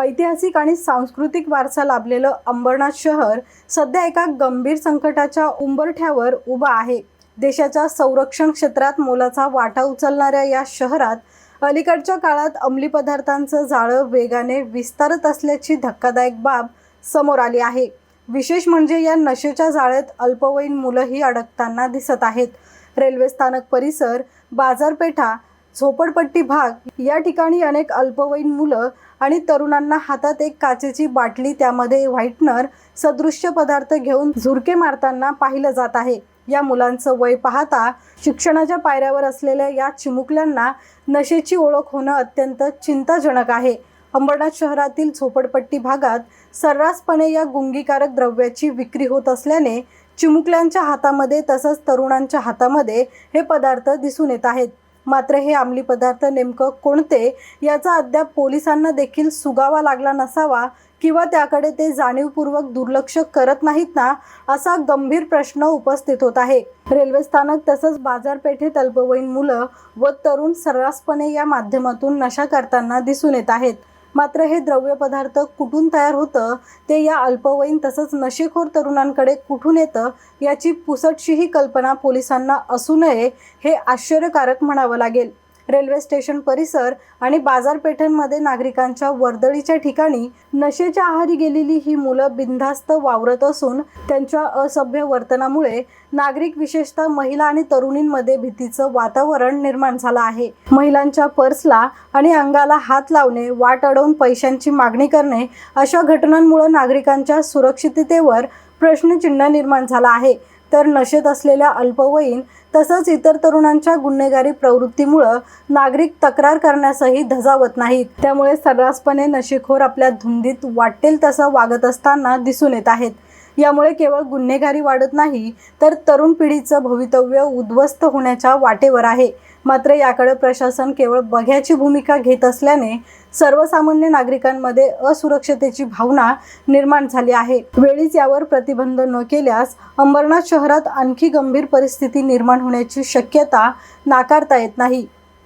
ऐतिहासिक आणि सांस्कृतिक वारसा लाभलेलं अंबरनाथ शहर सध्या एका गंभीर संकटाच्या उंबरठ्यावर उभं आहे. देशाच्या संरक्षण क्षेत्रात मोलाचा वाटा उचलणाऱ्या या शहरात अलीकडच्या काळात अंमली पदार्थांचं जाळं वेगाने विस्तारत असल्याची धक्कादायक बाब समोर आली आहे. विशेष म्हणजे या नशेच्या जाळ्यात अल्पवयीन मुलंही अडकताना दिसत आहेत. रेल्वे स्थानक परिसर बाजारपेठा झोपडपट्टी भाग. या ठिकाणी अनेक अल्पवयीन मुलं आणि तरुणांना हातात एक काचेची बाटली त्यामध्ये व्हाईटनर सदृश्य पदार्थ घेऊन झुरके मारताना पाहिलं जात आहे. या मुलांचं वय पाहता शिक्षणाच्या पायऱ्यावर असलेल्या या चिमुकल्यांना नशेची ओळख होणं अत्यंत चिंताजनक आहे. अंबरनाथ शहरातील झोपडपट्टी भागात सर्रासपणे या गुंगीकारक द्रव्याची विक्री होत असल्याने चिमुकल्यांच्या हातामध्ये तसंच तरुणांच्या हातामध्ये हे पदार्थ दिसून येत आहेत. मात्र हे अंमली पदार्थ नेमकं कोणते याचा अद्याप पोलिसांना देखील सुगावा लागला नसावा किंवा त्याकडे ते जाणीवपूर्वक दुर्लक्ष करत नाहीत ना असा गंभीर प्रश्न उपस्थित होत आहे. रेल्वे स्थानक तसंच बाजारपेठेत अल्पवयीन मुलं व तरुण सर्रासपणे या माध्यमातून नशा करताना दिसून येत आहेत. मात्र हे द्रव्य पदार्थ कुठून तयार होतं ते या अल्पवयीन तसंच नशेखोर तरुणांकडे कुठून येतं याची पुसटशीही कल्पना पोलिसांना असू नये हे आश्चर्यकारक म्हणावं लागेल. रेल्वे स्टेशन परिसर आणि बाजारपेठांमध्ये नागरिकांच्या वर्दळीच्या ठिकाणी नशेच्या आहारी गेलेली ही मुलं बिनधास्त वावरत असून त्यांच्या असभ्य वर्तनामुळे नागरिक विशेषतः महिला आणि तरुणींमध्ये भीतीचं वातावरण निर्माण झालं आहे. महिलांच्या पर्सला आणि अंगाला हात लावणे वाट अडवून पैशांची मागणी करणे अशा घटनांमुळे नागरिकांच्या सुरक्षिततेवर प्रश्नचिन्ह निर्माण झाला आहे. तर नशेत असलेल्या अल्पवयीन तसंच इतर तरुणांच्या गुन्हेगारी प्रवृत्तीमुळं नागरिक तक्रार करण्यासही धजावत नाहीत. त्यामुळे सर्रासपणे नशेखोर आपल्या धुंदीत वाटेल तसं वागत असताना दिसून येत आहेत. यामुळे केवळ गुन्हेगारी वाढत नाही तर तरुण पिढीचं भवितव्य उद्ध्वस्त होण्याच्या वाटेवर आहे. मात्र याकडे प्रशासन केवळ बघ्याची भूमिका घेत असल्याने सर्वसामान्य नागरिकांमध्ये असुरक्षतेची भावना निर्माण झाली आहे. वेळीच यावर प्रतिबंध न केल्यास अंबरनाथ शहरात आणखी गंभीर परिस्थिती निर्माण होण्याची शक्यता नाकारता येत नाही.